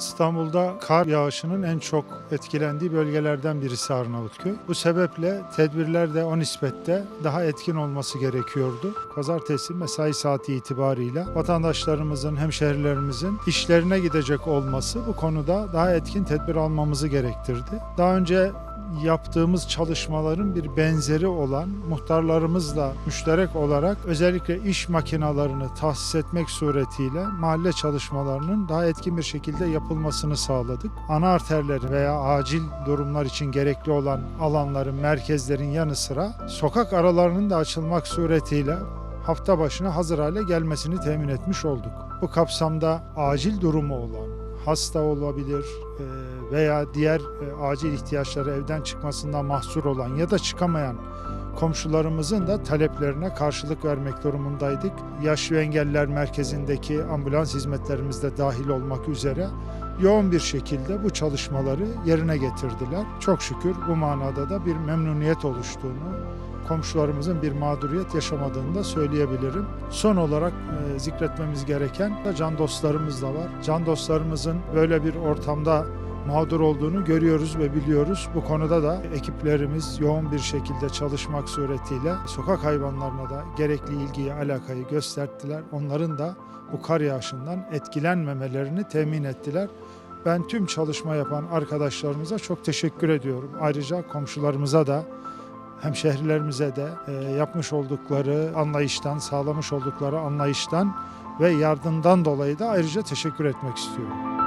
İstanbul'da kar yağışının en çok etkilendiği bölgelerden birisi Arnavutköy. Bu sebeple tedbirler de o nispette daha etkin olması gerekiyordu. Pazartesi mesai saati itibarıyla vatandaşlarımızın, hemşehrilerimizin işlerine gidecek olması bu konuda daha etkin tedbir almamızı gerektirdi. Daha önce yaptığımız çalışmaların bir benzeri olan muhtarlarımızla müşterek olarak özellikle iş makinalarını tahsis etmek suretiyle mahalle çalışmalarının daha etkin bir şekilde yapılmasını sağladık. Ana arterleri veya acil durumlar için gerekli olan alanların, merkezlerin yanı sıra sokak aralarının da açılmak suretiyle hafta başına hazır hale gelmesini temin etmiş olduk. Bu kapsamda acil durumu olan, hasta olabilir e, veya diğer e, acil ihtiyaçları evden çıkmasından mahsur olan ya da çıkamayan komşularımızın da taleplerine karşılık vermek durumundaydık. Yaşlı Engelliler Merkezi'ndeki ambulans hizmetlerimiz de dahil olmak üzere yoğun bir şekilde bu çalışmaları yerine getirdiler. Çok şükür bu manada da bir memnuniyet oluştuğunu, komşularımızın bir mağduriyet yaşamadığını da söyleyebilirim. Son olarak e, zikretmemiz gereken de can dostlarımız da var. Can dostlarımızın böyle bir ortamda mağdur olduğunu görüyoruz ve biliyoruz. Bu konuda da ekiplerimiz yoğun bir şekilde çalışmak suretiyle sokak hayvanlarına da gerekli ilgiyi, alakayı gösterdiler. Onların da bu kar yağışından etkilenmemelerini temin ettiler. Ben tüm çalışma yapan arkadaşlarımıza çok teşekkür ediyorum. Ayrıca komşularımıza da hemşehrilerimize de e, yapmış oldukları anlayıştan, sağlamış oldukları anlayıştan ve yardımdan dolayı da ayrıca teşekkür etmek istiyorum.